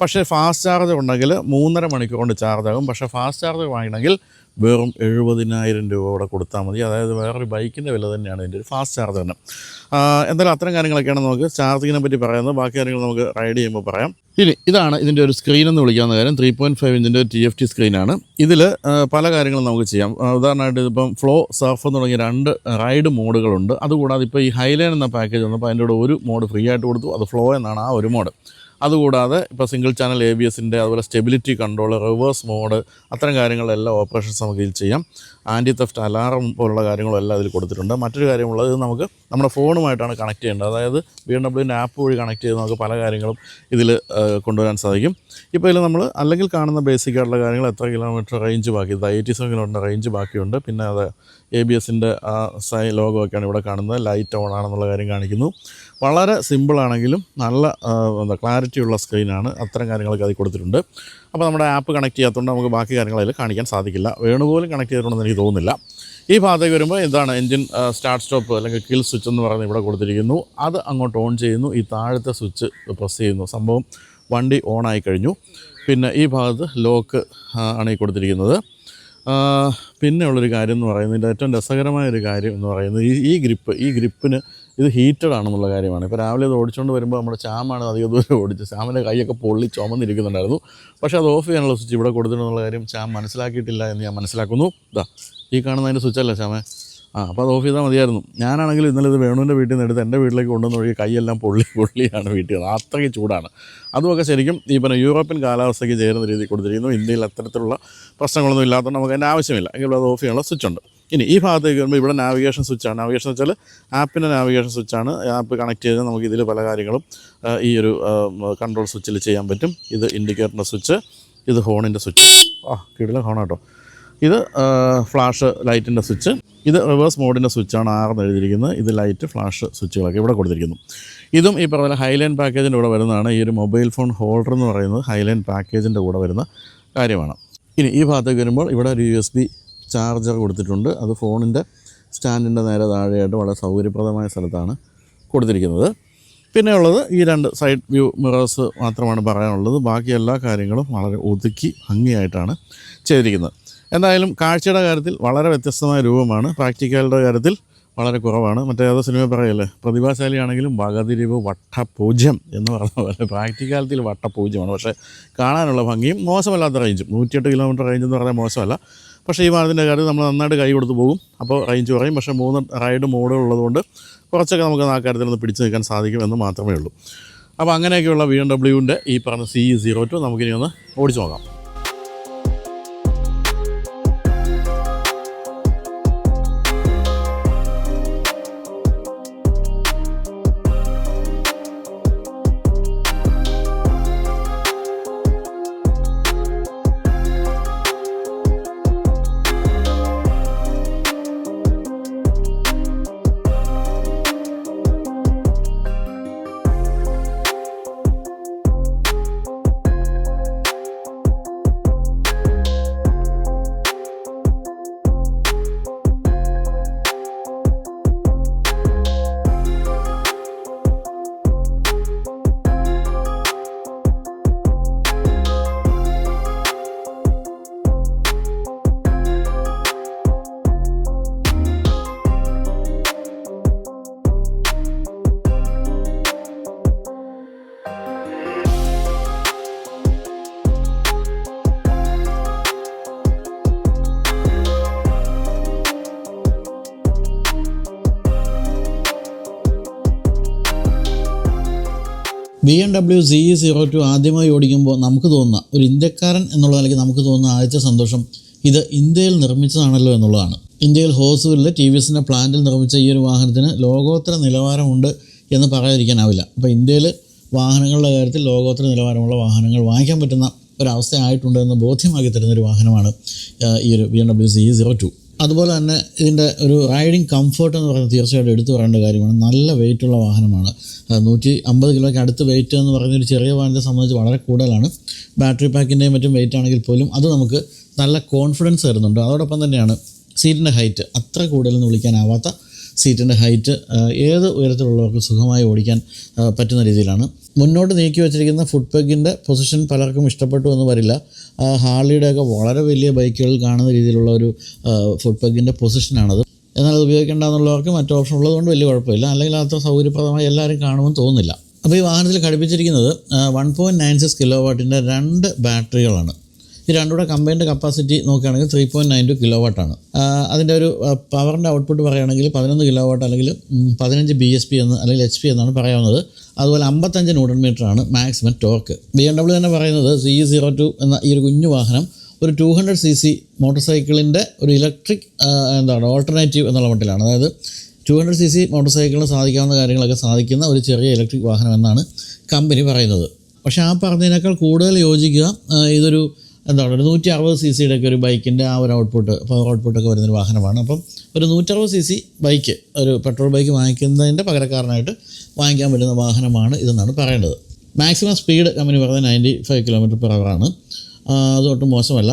പക്ഷേ ഫാസ്റ്റ് ചാർജ് ഉണ്ടെങ്കിൽ മൂന്നര മണിക്കൂർ കൊണ്ട് ചാർജ് ആകും. പക്ഷേ ഫാസ്റ്റ് ചാർജ് വാങ്ങണമെങ്കിൽ വെറും എഴുപതിനായിരം രൂപ കൂടെ കൊടുത്താൽ മതി. അതായത് വേറൊരു ബൈക്കിന്റെ വില തന്നെയാണ് ഇതിന്റെ ഒരു ഫാസ്റ്റ് ചാർജ് തന്നെ. എന്തായാലും അത്തരം കാര്യങ്ങളൊക്കെയാണ് നമുക്ക് ചാർജിങ്ങിനെ പറ്റി പറയുന്നത്. ബാക്കി കാര്യങ്ങൾ നമുക്ക് റൈഡ് ചെയ്യുമ്പോൾ പറയാം. ഇനി ഇതാണ് ഇതിന്റെ ഒരു സ്ക്രീൻ എന്ന് വിളിക്കാവുന്ന കാര്യം. ത്രീ പോയിന്റ് ഫൈവ് ഇഞ്ചിന്റെ ടി എഫ് ടി സ്ക്രീനാണ് ഇതിൽ പല കാര്യങ്ങളും നമുക്ക് ചെയ്യാം. ഉദാഹരണമായിട്ട് ഇതിപ്പം ഫ്ലോ സർഫ് എന്ന് തുടങ്ങിയ രണ്ട് റൈഡ് മോഡുകളുണ്ട് അതുകൂടാതെ ഇപ്പോൾ ഈ ഹൈലൈൻ എന്ന പാക്കേജ് വന്നപ്പോൾ അതിന്റെ കൂടെ ഒരു മോഡ് ഫ്രീ ആയിട്ട് കൊടുത്തു. അത് ഫ്ലോ എന്നാണ് ആ ഒരു മോഡ് അതുകൂടാതെ ഇപ്പോൾ സിംഗിൾ ചാനൽ എ ബി എസിന്റെ അതുപോലെ സ്റ്റെബിലിറ്റി കൺട്രോൾ റിവേഴ്സ് മോഡ് അത്തരം കാര്യങ്ങളെല്ലാം ഓപ്പറേഷൻസ് നമുക്ക് ഇതിൽ ചെയ്യാം. ആന്റി തെഫ്റ്റ് അലാറം പോലുള്ള കാര്യങ്ങളെല്ലാം അതിൽ കൊടുത്തിട്ടുണ്ട്. മറ്റൊരു കാര്യമുള്ളത് ഇത് നമുക്ക് നമ്മുടെ ഫോണുമായിട്ടാണ് കണക്ട് ചെയ്യേണ്ടത്. അതായത് ബി എം ഡബ്ല്യുവിന്റെ ആപ്പ് വഴി കണക്ട് ചെയ്ത് നമുക്ക് പല കാര്യങ്ങളും ഇതിൽ കൊണ്ടുവരാൻ സാധിക്കും. ഇപ്പോൾ ഇതിൽ നമ്മൾ അല്ലെങ്കിൽ കാണുന്ന ബേസിക് ആയിട്ടുള്ള കാര്യങ്ങൾ എത്ര കിലോമീറ്റർ റേഞ്ച് ബാക്കി? എയ്റ്റി സെവൻ കിലോമീറ്റർ റേഞ്ച് ബാക്കിയുണ്ട്. പിന്നെ അത് എ ബി എസിന്റെ ആ സൈ ലോഗോ ഒക്കെയാണ് ഇവിടെ കാണുന്നത്. ലൈറ്റ് ഓൺ ആണെന്നുള്ള കാര്യം കാണിക്കുന്നു. വളരെ സിമ്പിളാണെങ്കിലും നല്ല എന്താ ക്ലാരിറ്റി ഉള്ള സ്ക്രീനാണ് അത്തരം കാര്യങ്ങളൊക്കെ അതിൽ കൊടുത്തിട്ടുണ്ട്. അപ്പോൾ നമ്മുടെ ആപ്പ് കണക്ട് ചെയ്യാത്തതുകൊണ്ട് നമുക്ക് ബാക്കി കാര്യങ്ങൾ അതിൽ കാണിക്കാൻ സാധിക്കില്ല. വേണുപോലും കണക്ട് ചെയ്തിട്ടുണ്ടെന്ന് എനിക്ക് തോന്നുന്നില്ല. ഈ ഭാഗത്തേക്ക് വരുമ്പോൾ ഇതാണ് എൻജിൻ സ്റ്റാർട്ട് സ്റ്റോപ്പ് അല്ലെങ്കിൽ കിൽ സ്വിച്ച് എന്ന് പറയുന്നത് ഇവിടെ കൊടുത്തിരിക്കുന്നു. അത് അങ്ങോട്ട് ഓൺ ചെയ്യുന്നു. ഈ താഴത്തെ സ്വിച്ച് പ്രസ് ചെയ്യുന്നു. സംഭവം വണ്ടി ഓൺ ആയി കഴിഞ്ഞു. പിന്നെ ഈ ഭാഗത്ത് ലോക്ക് ആണ് ഈ കൊടുത്തിരിക്കുന്നത്. പിന്നെ ഉള്ളൊരു കാര്യം എന്ന് പറയുന്നത് ഇതിന്റെ ഏറ്റവും രസകരമായ ഒരു കാര്യം എന്ന് പറയുന്നത് ഈ ഈ ഗ്രിപ്പ് ഈ ഗ്രിപ്പിന് ഇത് ഹീറ്റഡ് ആണെന്നുള്ള കാര്യമാണ്. ഇപ്പോൾ രാവിലെ ഇത് ഓടിച്ചുകൊണ്ട് വരുമ്പോൾ നമ്മുടെ ചാമാണ് അധികം ദൂരം ഓടിച്ച് ചാമിന്റെ കൈയൊക്കെ പൊള്ളി ചുമന്നിരിക്കുന്നുണ്ടായിരുന്നു. പക്ഷേ അത് ഓഫ് ചെയ്യാനുള്ള സ്വിച്ച് ഇവിടെ കൊടുത്തിട്ടുള്ള കാര്യം ചാം മനസ്സിലാക്കിയിട്ടില്ല എന്ന് ഞാൻ മനസ്സിലാക്കുന്നു. ഇതാ ഈ കാണുന്നതിന്റെ സ്വിച്ച് അല്ലേ ചാമേ ആ അപ്പോൾ അത് ഓഫ് ചെയ്താൽ മതിയായിരുന്നു. ഞാനാണെങ്കിൽ ഇന്നലെ ഇത് വേണുവിന്റെ വീട്ടിൽ നിന്ന് എടുത്ത് എന്റെ വീട്ടിലേക്ക് കൊണ്ടുവന്ന് ഒഴുകി കൈയെല്ലാം പൊള്ളി പൊള്ളിയാണ് വീട്ടിൽ അത്രയ്ക്ക് ചൂടാണ്. അതുമൊക്കെ ശരിക്കും ഈ പറഞ്ഞ യൂറോപ്യൻ കാലാവസ്ഥയ്ക്ക് ചേരുന്ന രീതിയിൽ കൊടുത്തിരിക്കുന്നു. ഇന്ത്യയിൽ അത്തരത്തിലുള്ള പ്രശ്നങ്ങളൊന്നും ഇല്ലാത്തതുകൊണ്ട് നമുക്ക് അതിന്റെ ആവശ്യമില്ല. എങ്കിലും അത് ഓഫ് ചെയ്യാനുള്ള സ്വിച്ച് ഉണ്ട്. ഇനി ഈ ഭാഗത്തേക്ക് വരുമ്പോൾ ഇവിടെ നാവിഗേഷൻ സ്വിച്ചാണ് നാവിഗേഷൻ വെച്ചാൽ ആപ്പിന്റെ നാവിഗേഷൻ സ്വിച്ചാണ് ആപ്പ് കണക്ട് ചെയ്ത് നമുക്ക് ഇതിൽ പല കാര്യങ്ങളും ഈ ഒരു കൺട്രോൾ സ്വിച്ചിൽ ചെയ്യാൻ പറ്റും. ഇത് ഇൻഡിക്കേറ്ററിന്റെ സ്വിച്ച് ഇത് ഹോണിന്റെ സ്വിച്ച് ആ കിടില ഹോണാട്ടോ ഇത് ഫ്ലാഷ് ലൈറ്റിന്റെ സ്വിച്ച് ഇത് റിവേഴ്സ് മോഡിന്റെ സ്വിച്ചാണ് ആർന്ന് എഴുതിയിരിക്കുന്നത്. ഇത് ലൈറ്റ് ഫ്ലാഷ് സ്വിച്ചുകളൊക്കെ ഇവിടെ കൊടുത്തിരിക്കുന്നു. ഇതും ഈ പറഞ്ഞ ഹൈലൈൻ പാക്കേജിന്റെ കൂടെ വരുന്നതാണ്. ഈ ഒരു മൊബൈൽ ഫോൺ ഹോൾഡർ എന്ന് പറയുന്നത് ഹൈലൈൻ പാക്കേജിന്റെ കൂടെ വരുന്ന കാര്യമാണ്. ഇനി ഈ ഭാഗത്തേക്ക് വരുമ്പോൾ ഇവിടെ ഒരു യു എസ് ബി ചാർജർ കൊടുത്തിട്ടുണ്ട്. അത് ഫോണിന്റെ സ്റ്റാൻഡിന്റെ നേരെ താഴെയായിട്ട് വളരെ സൗകര്യപ്രദമായ സ്ഥലത്താണ് കൊടുത്തിരിക്കുന്നത്. പിന്നെ ഉള്ളത് ഈ രണ്ട് സൈഡ് വ്യൂ മിറേഴ്സ് മാത്രമാണ് പറയാനുള്ളത്. ബാക്കി എല്ലാ കാര്യങ്ങളും വളരെ ഒതുക്കി ഭംഗിയായിട്ടാണ് ചെയ്തിരിക്കുന്നത്. എന്തായാലും കാഴ്ചയുടെ കാര്യത്തിൽ വളരെ വ്യത്യസ്തമായ രൂപമാണ്. പ്രാക്ടിക്കലുടെ കാര്യത്തിൽ വളരെ കുറവാണ്. മറ്റേ ഏതോ സിനിമ പറയല്ലേ പ്രതിഭാശാലിയാണെങ്കിലും വകതിരിവ് വട്ടപൂജ്യം എന്ന് പറഞ്ഞ പോലെ. പ്രാക്ടിക്കാലിറ്റിയിൽ വട്ടപൂജ്യമാണ്. പക്ഷേ കാണാനുള്ള ഭംഗിയും മോശമല്ലാത്ത റേഞ്ചും നൂറ്റിയെട്ട് കിലോമീറ്റർ റേഞ്ച് എന്ന് പറഞ്ഞാൽ മോശമല്ല. പക്ഷേ ഈ വാഹനത്തിന്റെ കാര്യത്തിൽ നമ്മൾ നന്നായിട്ട് കൈ കൊടുത്ത് പോകും. അപ്പോൾ റേഞ്ച് കുറയും. പക്ഷേ മൂന്ന് റൈഡ് മോഡുകൾ ഉള്ളതുകൊണ്ട് കുറച്ചൊക്കെ നമുക്ക് ആ കാര്യത്തിൽ നിന്ന് പിടിച്ചു നിൽക്കാൻ സാധിക്കുമെന്ന് മാത്രമേ ഉള്ളൂ. അപ്പോൾ അങ്ങനെയൊക്കെയുള്ള വി എം ഡബ്ല്യുവിന്റെ ഈ പറഞ്ഞ സി സീറോ ടു നമുക്കിനി ഒന്ന് ഓടിച്ചു നോക്കാം. M W C zero two ആദ്യമായി ഓടിക്കുമ്പോൾ നമുക്ക് തോന്നുന്ന ഒരു ഇന്ത്യക്കാരൻ എന്നുള്ള നിലയ്ക്ക് നമുക്ക് തോന്നുന്ന ആദ്യത്തെ സന്തോഷം ഇത് ഇന്ത്യയിൽ നിർമ്മിച്ചതാണല്ലോ എന്നുള്ളതാണ്. ഇന്ത്യയിൽ ഹോസൂരിലെ ടി വി എസിന്റെ പ്ലാന്റിൽ നിർമ്മിച്ച ഈ ഒരു വാഹനത്തിന് ലോകോത്തര നിലവാരമുണ്ട് എന്ന് പറയാതിരിക്കാനാവില്ല. അപ്പോൾ ഇന്ത്യയിൽ വാഹനങ്ങളുടെ കാര്യത്തിൽ ലോകോത്തര നിലവാരമുള്ള വാഹനങ്ങൾ വാങ്ങിക്കാൻ പറ്റുന്ന ഒരവസ്ഥ ആയിട്ടുണ്ട് എന്ന് ബോധ്യമാക്കി തരുന്ന ഒരു വാഹനമാണ് ഈ ഒരു B M W C zero two. അതുപോലെ തന്നെ ഇതിന്റെ ഒരു റൈഡിങ് കംഫർട്ട് എന്ന് പറയുന്നത് തീർച്ചയായിട്ടും എടുത്തു പറയേണ്ട കാര്യമാണ്. നല്ല വെയിറ്റുള്ള വാഹനമാണ്. നൂറ്റി അമ്പത് കിലോയ്ക്ക് അടുത്ത് വെയിറ്റ് എന്ന് പറയുന്ന ഒരു ചെറിയ വാഹനത്തെ സംബന്ധിച്ച് വളരെ കൂടുതലാണ്. ബാറ്ററി പാക്കിന്റെയും മറ്റും വെയിറ്റ് ആണെങ്കിൽ പോലും അത് നമുക്ക് നല്ല കോൺഫിഡൻസ് തരുന്നുണ്ട്. അതോടൊപ്പം തന്നെയാണ് സീറ്റിന്റെ ഹൈറ്റ് അത്ര കൂടുതലെന്ന് വിളിക്കാനാവാത്ത സീറ്റിന്റെ ഹൈറ്റ് ഏത് ഉയരത്തിലുള്ളവർക്ക് സുഖമായി ഓടിക്കാൻ പറ്റുന്ന രീതിയിലാണ്. മുന്നോട്ട് നീക്കി വെച്ചിരിക്കുന്ന ഫുഡ് പെഗിന്റെ പൊസിഷൻ പലർക്കും ഇഷ്ടപ്പെട്ടു എന്ന് വരില്ല. ആ, ഹാർലിയുടെയൊക്കെ വളരെ വലിയ ബൈക്കുകൾ കാണുന്ന രീതിയിലുള്ള ഒരു ഫുഡ് പെഗിന്റെ പൊസിഷനാണത് എന്നാൽ അത് ഉപയോഗിക്കേണ്ട എന്നുള്ളവർക്ക് മറ്റു ഓപ്ഷൻ ഉള്ളതുകൊണ്ട് വലിയ കുഴപ്പമില്ല. അല്ലെങ്കിൽ അത്ര സൗകര്യപ്രദമായി എല്ലാവരും കാണുമെന്ന് തോന്നുന്നില്ല. അപ്പോൾ ഈ വാഹനത്തിൽ ഘടിപ്പിച്ചിരിക്കുന്നത് one point nine six kilo വാട്ടിന്റെ രണ്ട് ബാറ്ററികളാണ് ഈ രണ്ടുകൂടെ കമ്പൈൻഡ് കപ്പാസിറ്റി നോക്കുകയാണെങ്കിൽ three point nine two kilo വാട്ടാണ് അതിന്റെ ഒരു പവറിന്റെ ഔട്ട്പുട്ട് പറയുകയാണെങ്കിൽ പതിനൊന്ന് കിലോ വാട്ട് അല്ലെങ്കിൽ പതിനഞ്ച് ബി എസ് പി എന്ന് അല്ലെങ്കിൽ എച്ച് പി എന്നാണ് പറയാവുന്നത്. അതുപോലെ അമ്പത്തഞ്ച് ന്യൂട്ടൺ മീറ്ററാണ് maximum torque B M W തന്നെ പറയുന്നത് സി സീറോ ടു എന്ന ഈ ഒരു കുഞ്ഞു വാഹനം ഒരു two hundred C C motor സൈക്കിളിന്റെ ഒരു ഇലക്ട്രിക് എന്താണ് ഓൾട്ടർനേറ്റീവ് എന്നുള്ള മട്ടിലാണ്. അതായത് two hundred C C motor സൈക്കിളിന് സാധിക്കാവുന്ന കാര്യങ്ങളൊക്കെ സാധിക്കുന്ന ഒരു ചെറിയ ഇലക്ട്രിക് വാഹനം എന്നാണ് കമ്പനി പറയുന്നത്. പക്ഷേ ആ പറഞ്ഞതിനേക്കാൾ കൂടുതൽ യോജിക്കുക ഇതൊരു എന്താണ് ഒരു നൂറ്റി അറുപത് സി സിയുടെ ഒക്കെ ഒരു ബൈക്കിന്റെ ആ ഒരു ഔട്ട്പുട്ട് പവർ ഔട്ട്പുട്ടൊക്കെ വരുന്നൊരു വാഹനമാണ്. അപ്പം ഒരു നൂറ്ററുപത് സി സി ബൈക്ക് ഒരു പെട്രോൾ ബൈക്ക് വാങ്ങിക്കുന്നതിന്റെ പകരക്കാരനായിട്ട് വാങ്ങിക്കാൻ പറ്റുന്ന വാഹനമാണ് ഇതെന്നാണ് പറയേണ്ടത്. മാക്സിമം സ്പീഡ് കമ്പനി പറയുന്നത് നയന്റി ഫൈവ് കിലോമീറ്റർ പെർ അവറാണ് അതൊട്ടും മോശമല്ല.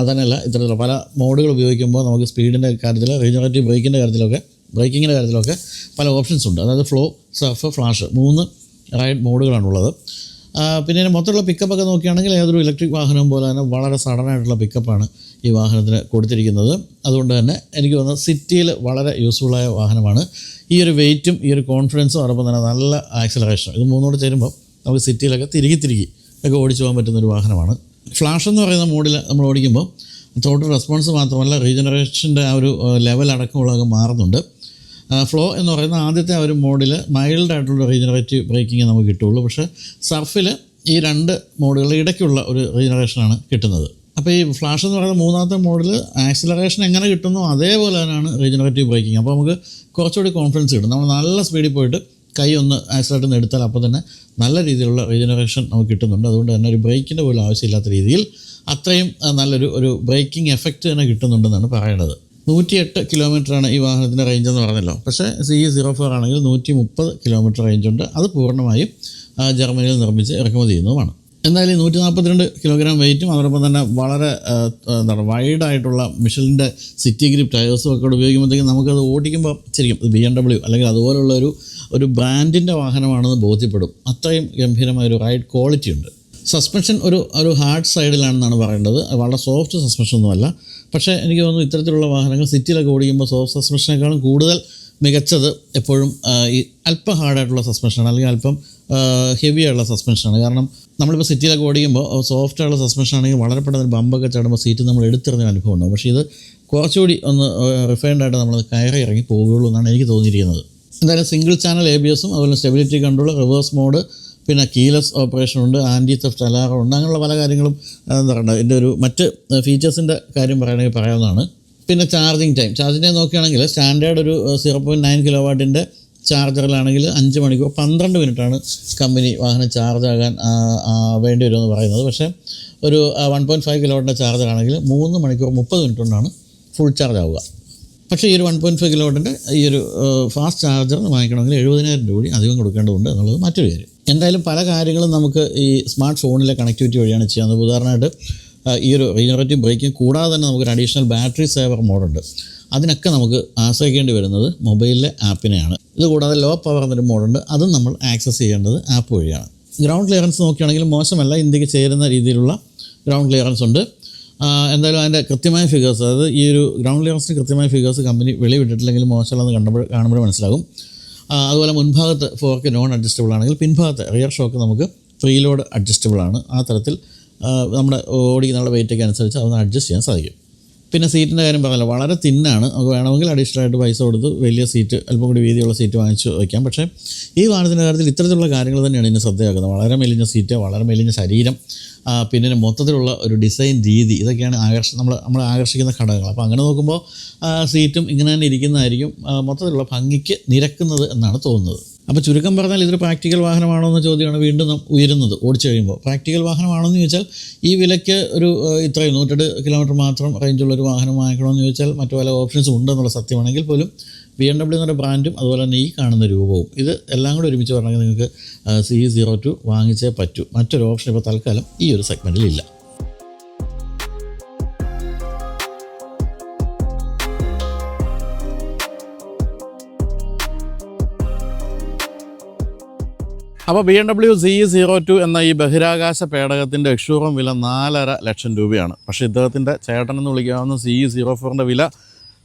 അതന്നെയല്ല ഇത്തരത്തിലുള്ള പല മോഡുകൾ ഉപയോഗിക്കുമ്പോൾ നമുക്ക് സ്പീഡിന്റെ കാര്യത്തിൽ റീജനറേറ്റീവ് ബ്രേക്കിന്റെ കാര്യത്തിലൊക്കെ ബ്രേക്കിങ്ങിന്റെ കാര്യത്തിലൊക്കെ പല ഓപ്ഷൻസ് ഉണ്ട്. അതായത് ഫ്ലോ സർഫ് ഫ്ലാഷ് മൂന്ന് റൈഡ് മോഡുകളാണുള്ളത് പിന്നെ മൊത്തമുള്ള പിക്കപ്പൊക്കെ നോക്കുകയാണെങ്കിൽ ഏതൊരു ഇലക്ട്രിക് വാഹനം പോലെ തന്നെ വളരെ സഡനായിട്ടുള്ള പിക്കപ്പാണ് ഈ വാഹനത്തിന് കൊടുത്തിരിക്കുന്നത്. അതുകൊണ്ട് തന്നെ എനിക്ക് തോന്നുന്നത് സിറ്റിയിൽ വളരെ യൂസ്ഫുള്ളായ വാഹനമാണ്. ഈ ഒരു വെയിറ്റും ഈ ഒരു കോൺഫിഡൻസും അതോടൊപ്പം തന്നെ നല്ല ആക്സലറേഷനും ഇത് മൂന്നോട് ചേരുമ്പോൾ നമുക്ക് സിറ്റിയിലൊക്കെ തിരികെ തിരികെ ഒക്കെ ഓടിച്ചു പോകാൻ പറ്റുന്ന ഒരു വാഹനമാണ്. ഫ്ലാഷ് എന്ന് പറയുന്ന മോഡിൽ നമ്മൾ ഓടിക്കുമ്പോൾ ടോട്ടൽ റെസ്പോൺസ് മാത്രമല്ല റീജനറേഷന്റെ ആ ഒരു ലെവൽ അടക്കമുള്ളതൊക്കെ മാറുന്നുണ്ട്. ഫ്ലോ എന്ന് പറയുന്ന ആദ്യത്തെ ഒരു മോഡിൽ മൈൽഡ് ആയിട്ടുള്ള റീജനറേറ്റീവ് ബ്രേക്കിംഗ് നമുക്ക് കിട്ടുള്ളൂ പക്ഷേ സർഫിൽ ഈ രണ്ട് മോഡുകളുടെ ഇടയ്ക്കുള്ള ഒരു റീജനറേഷനാണ് കിട്ടുന്നത്. അപ്പോൾ ഈ ഫ്ലാഷ് എന്ന് പറയുന്ന മൂന്നാമത്തെ മോഡിൽ ആക്സിലറേഷൻ എങ്ങനെ കിട്ടുന്നു അതേപോലെ തന്നെയാണ് റീജനറേറ്റീവ് ബ്രേക്കിംഗ് അപ്പോൾ നമുക്ക് കുറച്ചുകൂടി കോൺഫിഡൻസ് കിട്ടും. നമ്മൾ നല്ല സ്പീഡിൽ പോയിട്ട് കൈ ഒന്ന് ആക്സിലേറ്റർ നിന്ന് എടുത്താൽ അപ്പോൾ തന്നെ നല്ല രീതിയിലുള്ള റീജനറേഷൻ നമുക്ക് കിട്ടുന്നുണ്ട്. അതുകൊണ്ട് തന്നെ ഒരു ബ്രേക്കിന്റെ പോലും ആവശ്യമില്ലാത്ത രീതിയിൽ അത്രയും നല്ലൊരു ഒരു ബ്രേക്കിംഗ് എഫക്റ്റ് തന്നെ കിട്ടുന്നുണ്ടെന്നാണ് പറയുന്നത് നൂറ്റിയെട്ട് കിലോമീറ്ററാണ് ഈ വാഹനത്തിന്റെ റേഞ്ച് എന്ന് പറഞ്ഞല്ലോ. പക്ഷേ സി സീറോ ഫോർ ആണെങ്കിൽ നൂറ്റി മുപ്പത് കിലോമീറ്റർ റേഞ്ചുണ്ട് അത് പൂർണമായും ജർമ്മനിയിൽ നിർമ്മിച്ച് ഇറക്കുമതി ചെയ്യുന്നതുമാണ്. എന്തായാലും ഈ നൂറ്റി നാൽപ്പത്തിരണ്ട് കിലോഗ്രാം വെയിറ്റും അതോടൊപ്പം തന്നെ വളരെ എന്താണ് വൈഡായിട്ടുള്ള മിഷലിന്റെ സിറ്റി ഗ്രിപ്പ് ടയേഴ്സും ഒക്കെ ഉപയോഗിക്കുമ്പോഴത്തേക്കും നമുക്കത് ഓടിക്കുമ്പോൾ ശരിക്കും ബി എം ഡബ്ല്യു അല്ലെങ്കിൽ അതുപോലുള്ള ഒരു ഒരു ബ്രാൻഡിന്റെ വാഹനമാണെന്ന് ബോധ്യപ്പെടും. അത്രയും ഗംഭീരമായ ഒരു റൈഡ് ക്വാളിറ്റി ഉണ്ട്. സസ്പെൻഷൻ ഒരു ഒരു ഹാർഡ് സൈഡിലാണെന്നാണ് പറയേണ്ടത്. വളരെ സോഫ്റ്റ് സസ്പെൻഷൻ ഒന്നുമല്ല. പക്ഷേ എനിക്ക് തോന്നുന്നു ഇത്തരത്തിലുള്ള വാഹനങ്ങൾ സിറ്റിയിലൊക്കെ ഓടിക്കുമ്പോൾ സോഫ്റ്റ് സസ്പെൻഷനേക്കാളും കൂടുതൽ മികച്ചത് എപ്പോഴും ഈ അല്പം ഹാർഡായിട്ടുള്ള സസ്പെൻഷനാണ് അല്ലെങ്കിൽ അല്പം ഹെവി ആയുള്ള സസ്പെൻഷനാണ്. കാരണം നമ്മളിപ്പോൾ സിറ്റിയിലൊക്കെ ഓടിക്കുമ്പോൾ സോഫ്റ്റ് ആയിട്ടുള്ള സസ്പെൻഷൻ ആണെങ്കിൽ വളരെ പെട്ടെന്ന് ബമ്പൊക്കെ ചാടുമ്പോൾ സീറ്റ് നമ്മൾ എടുത്തെറിഞ്ഞ അനുഭവം ഉണ്ടാവും. പക്ഷേ ഇത് കുറച്ചുകൂടി ഒന്ന് റിഫൈൻഡ് ആയിട്ട് നമ്മൾ കയറി ഇറങ്ങി പോവുകയുള്ളൂ എന്നാണ് എനിക്ക് തോന്നിയിരിക്കുന്നത്. എന്തായാലും സിംഗിൾ ചാനൽ എ ബി എസും അതുപോലെ സ്റ്റെബിലിറ്റി കൺട്രോൾ റിവേഴ്സ് മോഡ് പിന്നെ കീലസ് ഓപ്പറേഷൻ ഉണ്ട് ആന്റി തെഫ്റ്റ് അലാറം ഉണ്ട് അങ്ങനെയുള്ള പല കാര്യങ്ങളും എന്താ പറയുക ഇതിന്റെ ഒരു മറ്റ് ഫീച്ചേഴ്സിന്റെ കാര്യം പറയുകയാണെങ്കിൽ പറയാവുന്നതാണ്. പിന്നെ ചാർജിങ് ടൈം ചാർജിങ് ടൈം നോക്കുകയാണെങ്കിൽ സ്റ്റാൻഡേർഡ് ഒരു സീറോ പോയിന്റ് നയൻ കിലോ വാട്ടിന്റെ ചാർജറിലാണെങ്കിൽ അഞ്ച് മണിക്കൂർ പന്ത്രണ്ട് മിനിറ്റാണ് കമ്പനി വാഹനം ചാർജ് വേണ്ടി വരുമെന്ന് പറയുന്നത്. പക്ഷേ ഒരു വൺ പോയിന്റ് ഫൈവ് കിലോ വാട്ടിന്റെ ചാർജറാണെങ്കിൽ മൂന്ന് മണിക്കൂർ മുപ്പത് മിനിറ്റ് കൊണ്ടാണ് ഫുൾ ചാർജ് ആവുക. പക്ഷേ ഈ ഒരു വൺ പോയിന്റ് ഫൈവ് കിലോ വാട്ടിന്റെ ഈ ഒരു ഫാസ്റ്റ് ചാർജർ വാങ്ങിക്കണമെങ്കിൽ എഴുപതിനായിരം രൂപ കൂടി അധികം കൊടുക്കേണ്ടതുണ്ട് എന്നുള്ളത് മറ്റൊരു കാര്യം. എന്തായാലും പല കാര്യങ്ങളും നമുക്ക് ഈ സ്മാർട്ട് ഫോണിലെ കണക്ടിവിറ്റി വഴിയാണ് ചെയ്യുന്നത് ഉദാഹരണമായിട്ട് ഈ ഒരു റീജനറേറ്റീവ് ബ്രേക്കിംഗ് കൂടാതെ തന്നെ നമുക്കൊരു അഡീഷണൽ ബാറ്ററി സേവർ മോഡുണ്ട് അതിനൊക്കെ നമുക്ക് ആശ്രയിക്കേണ്ടി വരുന്നത് മൊബൈലിലെ ആപ്പിനെയാണ് ഇത് കൂടാതെ ലോ പവർ എന്നൊരു മോഡുണ്ട് അതും നമ്മൾ ആക്സസ് ചെയ്യേണ്ടത് ആപ്പ് വഴിയാണ്. ഗ്രൗണ്ട് ക്ലിയറൻസ് നോക്കുകയാണെങ്കിൽ മോശമല്ല ഇന്ത്യയ്ക്ക് ചേരുന്ന രീതിയിലുള്ള ഗ്രൗണ്ട് ക്ലിയറൻസ് ഉണ്ട്. എന്തായാലും അതിന്റെ കൃത്യമായ ഫിഗേഴ്സ് അതായത് ഈ ഒരു ഗ്രൗണ്ട് ക്ലിയറൻസിന് കൃത്യമായ ഫിഗേഴ്സ് കമ്പനി വെളിവിട്ടിട്ടില്ലെങ്കിൽ മോശമല്ലെന്ന് കണ്ടപ്പോൾ കാണുമ്പോൾ മനസ്സിലാകും. അതുപോലെ മുൻഭാഗത്ത് ഫോർക്ക് നോൺ അഡ്ജസ്റ്റബിൾ ആണെങ്കിൽ പിൻഭാഗത്ത് റിയർ ഷോക്ക് നമുക്ക് ഫ്രീ ലോഡ് അഡ്ജസ്റ്റബിൾ ആണ്. ആ തരത്തിൽ നമ്മുടെ ഓടിക്കുന്ന വെയിറ്റൊക്കെ അനുസരിച്ച് അതൊന്ന് അഡ്ജസ്റ്റ് ചെയ്യാൻ സാധിക്കും. പിന്നെ സീറ്റിന്റെ കാര്യം പറഞ്ഞല്ലോ വളരെ തിന്നാണ്. നമുക്ക് വേണമെങ്കിൽ അഡീഷണൽ ആയിട്ട് പൈസ കൊടുത്ത് വലിയ സീറ്റ് അല്പം കൂടി വീതിയുള്ള സീറ്റ് വാങ്ങിച്ച് വയ്ക്കാം പക്ഷേ ഈ വാഹനത്തിന്റെ കാര്യത്തിൽ ഇത്തരത്തിലുള്ള കാര്യങ്ങൾ തന്നെയാണ് ഇതിനെ ശ്രദ്ധയാക്കുന്നത്. വളരെ മെലിഞ്ഞ സീറ്റ് വളരെ മെലിഞ്ഞ ശരീരം പിന്നെ മൊത്തത്തിലുള്ള ഒരു ഡിസൈൻ രീതി ഇതൊക്കെയാണ് ആകർഷ നമ്മൾ നമ്മൾ ആകർഷിക്കുന്ന ഘടകങ്ങൾ. അപ്പോൾ അങ്ങനെ നോക്കുമ്പോൾ സീറ്റും ഇങ്ങനെ തന്നെ ഇരിക്കുന്നതായിരിക്കും മൊത്തത്തിലുള്ള ഭംഗിക്ക് നിരക്കുന്നത് എന്നാണ് തോന്നുന്നത്. അപ്പോൾ ചുരുക്കം പറഞ്ഞാൽ ഇതൊരു പ്രാക്ടിക്കൽ വാഹനമാണോ എന്ന ചോദ്യമാണ് വീണ്ടും ഉയരുന്നത് ഓടിച്ചു കഴിയുമ്പോൾ. പ്രാക്ടിക്കൽ വാഹനമാണോ എന്ന് ചോദിച്ചാൽ ഈ വിലയ്ക്ക് ഒരു ഇത്രയും നൂറ്റെട്ട് കിലോമീറ്റർ മാത്രം റേഞ്ചുള്ള ഒരു വാഹനം വാങ്ങിക്കണമെന്ന് ചോദിച്ചാൽ മറ്റു പല ഓപ്ഷൻസും ഉണ്ടെന്നുള്ള സത്യമാണെങ്കിൽ പോലും ബി എം ഡബ്ല്യു എന്നൊരു ബ്രാൻഡും അതുപോലെ തന്നെ ഈ കാണുന്ന രൂപവും. ഇത് എല്ലാം കൂടി ഒരുമിച്ച് പറഞ്ഞെങ്കിൽ നിങ്ങൾക്ക് സി സീറോ ടു വാങ്ങിച്ചേ പറ്റൂ. മറ്റൊരു ഓപ്ഷൻ ഇപ്പോൾ തൽക്കാലം ഈ ഒരു സെഗ്മെന്റിൽ അപ്പോൾ B M W C zero two എന്ന ഈ ബഹിരാകാശ പേടകത്തിന്റെ എക്ഷൂറം വില നാലര ലക്ഷം രൂപയാണ്. പക്ഷേ ഇദ്ദേഹത്തിന്റെ ചേട്ടൻ എന്ന് വിളിക്കാവുന്ന സി സീറോ ഫോറിന്റെ വില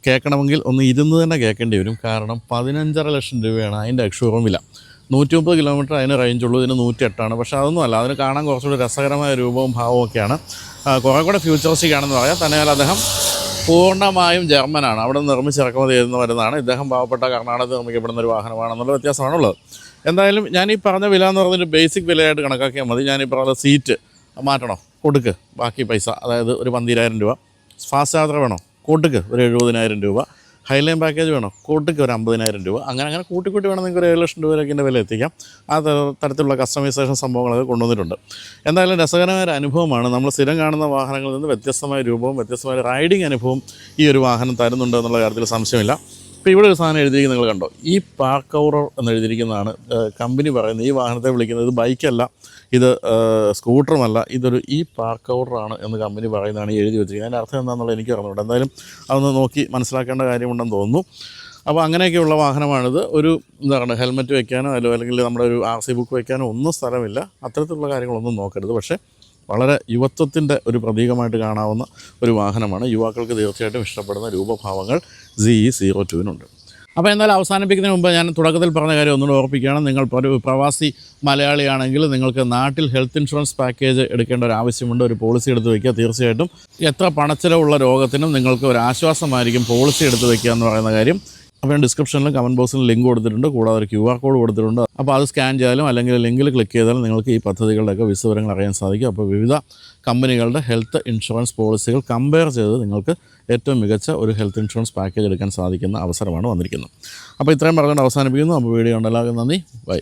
കേൾക്കണമെങ്കിൽ ഒന്ന് ഇരുന്ന് തന്നെ കേൾക്കേണ്ടി വരും. കാരണം പതിനഞ്ചര ലക്ഷം രൂപയാണ് അതിന്റെ എക്ഷൂറം വില. നൂറ്റി മുപ്പത് കിലോമീറ്റർ അതിന് റേഞ്ചുള്ളൂ ഇതിന് നൂറ്റി എട്ടാണ് പക്ഷേ അതൊന്നുമല്ല അതിന് കാണാൻ കുറച്ചുകൂടി രസകരമായ രൂപവും ഭാവവും ഒക്കെയാണ്. കുറേ കൂടെ ഫ്യൂച്ചറിസ്റ്റിക് ആണെന്ന് പറയാം. തന്നെയാൽ അദ്ദേഹം പൂർണമായും ജർമ്മനാണ്. അവിടെ നിർമ്മിച്ചിറക്കുമതി ചെയ്യുന്ന വരുന്നതാണ് ഇദ്ദേഹം പാവപ്പെട്ട കർണാടകത്തിൽ നിർമ്മിക്കപ്പെടുന്ന ഒരു വാഹനമാണെന്നുള്ള വ്യത്യാസമാണുള്ളത്. എന്തായാലും ഞാൻ ഈ പറഞ്ഞ വില എന്ന് പറഞ്ഞൊരു ബേസിക് വിലയായിട്ട് കണക്കാക്കിയാൽ മതി. ഞാൻ ഈ പറഞ്ഞ സീറ്റ് മാറ്റണോ? കൊടുക്ക്. ബാക്കി പൈസ അതായത് ഒരു പന്തിരായിരം രൂപ. ഫാസ്റ്റ് യാത്ര വേണോ? കൂട്ടുക്ക് ഒരു എഴുപതിനായിരം രൂപ. ഹൈലൈൻ പാക്കേജ് വേണോ? കൂട്ടുക്ക് ഒരു അമ്പതിനായിരം രൂപ. അങ്ങനെ അങ്ങനെ കൂട്ടിക്കൂട്ടി കൂട്ടി വേണം നിങ്ങൾക്ക് ഒരു ഏഴ് ലക്ഷം രൂപയൊക്കെ വില എത്തിക്കാം. ആ തര- തരത്തിലുള്ള കസ്റ്റമൈസേഷൻ സംഭവങ്ങളൊക്കെ കൊണ്ടുവന്നിട്ടുണ്ട്. എന്തായാലും രസകരമായ ഒരു അനുഭവമാണ്. നമ്മൾ സ്ഥിരം കാണുന്ന വാഹനങ്ങളിൽ നിന്ന് വ്യത്യസ്തമായ രൂപവും വ്യത്യസ്തമായ റൈഡിംഗ് അനുഭവം ഈ ഒരു വാഹനം തരുന്നുണ്ട് എന്നുള്ള കാര്യത്തിൽ സംശയമില്ല. ഇപ്പോൾ ഇവിടെ ഒരു സാധനം എഴുതിയിരിക്കുന്നത് നിങ്ങൾ കണ്ടോ? ഈ പാർക്ക് ഔറർ എന്ന് എഴുതിയിരിക്കുന്നതാണ് കമ്പനി പറയുന്നത്. ഈ വാഹനത്തെ വിളിക്കുന്നത് ഇത് ബൈക്കല്ല ഇത് സ്കൂട്ടറും സ്കൂട്ടറുമല്ല ഇതൊരു ഈ പാർക്ക് ഔററാണ് എന്ന് കമ്പനി പറയുന്നതാണ് എഴുതി വെച്ചിരിക്കുന്നത്. അതിന്റെ അർത്ഥം എന്താണെന്നുള്ളത് എനിക്ക് അറിഞ്ഞുകൂടെ. എന്തായാലും അതൊന്ന് നോക്കി മനസ്സിലാക്കേണ്ട കാര്യമുണ്ടെന്ന് തോന്നുന്നു. അപ്പോൾ അങ്ങനെയൊക്കെയുള്ള വാഹനമാണിത്. ഒരു എന്താണ് ഹെൽമെറ്റ് വെക്കാനോ അല്ലോ അല്ലെങ്കിൽ നമ്മുടെ ഒരു ആർ സി ബുക്ക് വെക്കാനോ ഒന്നും സ്ഥലമില്ല. അത്തരത്തിലുള്ള കാര്യങ്ങളൊന്നും നോക്കരുത്. പക്ഷേ വളരെ യുവത്വത്തിന്റെ ഒരു പ്രതീകമായിട്ട് കാണാവുന്ന ഒരു വാഹനമാണ്. യുവാക്കൾക്ക് തീർച്ചയായിട്ടും ഇഷ്ടപ്പെടുന്ന രൂപഭാവങ്ങൾ ജി ഇ സീറോ ടുവിനുണ്ട് അപ്പോൾ എന്തായാലും അവസാനിപ്പിക്കുന്നതിന് മുമ്പ് ഞാൻ തുടക്കത്തിൽ പറഞ്ഞ കാര്യം ഒന്നുകൂടെ ഓർപ്പിക്കുകയാണ്. നിങ്ങൾ ഒരു പ്രവാസി മലയാളിയാണെങ്കിൽ നിങ്ങൾക്ക് നാട്ടിൽ ഹെൽത്ത് ഇൻഷുറൻസ് പാക്കേജ് എടുക്കേണ്ട ഒരു ആവശ്യമുണ്ട്. ഒരു പോളിസി എടുത്ത് വയ്ക്കുക. തീർച്ചയായിട്ടും എത്ര പണച്ചിലവുള്ള രോഗത്തിനും നിങ്ങൾക്ക് ഒരു ആശ്വാസമായിരിക്കും പോളിസി എടുത്ത് വയ്ക്കുക എന്ന് പറയുന്ന കാര്യം അപ്പോൾ ഞാൻ ഡിസ്ക്രിപ്ഷനിലും കമന്റ് ബോക്സിലും ലിങ്ക് കൊടുത്തിട്ടുണ്ട്. കൂടാതെ ഒരു ക്യു ആർ കോഡ് കൊടുത്തിട്ടുണ്ട്. അപ്പോൾ അത് സ്കാൻ ചെയ്താലും അല്ലെങ്കിൽ ലിങ്കിൽ ക്ലിക്ക് ചെയ്താലും നിങ്ങൾക്ക് ഈ പദ്ധതികളുടെയൊക്കെ വിശദവിവരങ്ങൾ അറിയാൻ സാധിക്കും. അപ്പോൾ വിവിധ കമ്പനികളുടെ ഹെൽത്ത് ഇൻഷുറൻസ് പോളിസികൾ കമ്പയർ ചെയ്ത് നിങ്ങൾക്ക് ഏറ്റവും മികച്ച ഒരു ഹെൽത്ത് ഇൻഷുറൻസ് പാക്കേജ് എടുക്കാൻ സാധിക്കുന്ന അവസരമാണ് വന്നിരിക്കുന്നത്. അപ്പോൾ ഇത്രയും പറഞ്ഞുകൊണ്ട് അവസാനിപ്പിക്കുന്നു. അപ്പോൾ വീഡിയോ ഉണ്ടല്ലാതെ നന്ദി. ബൈ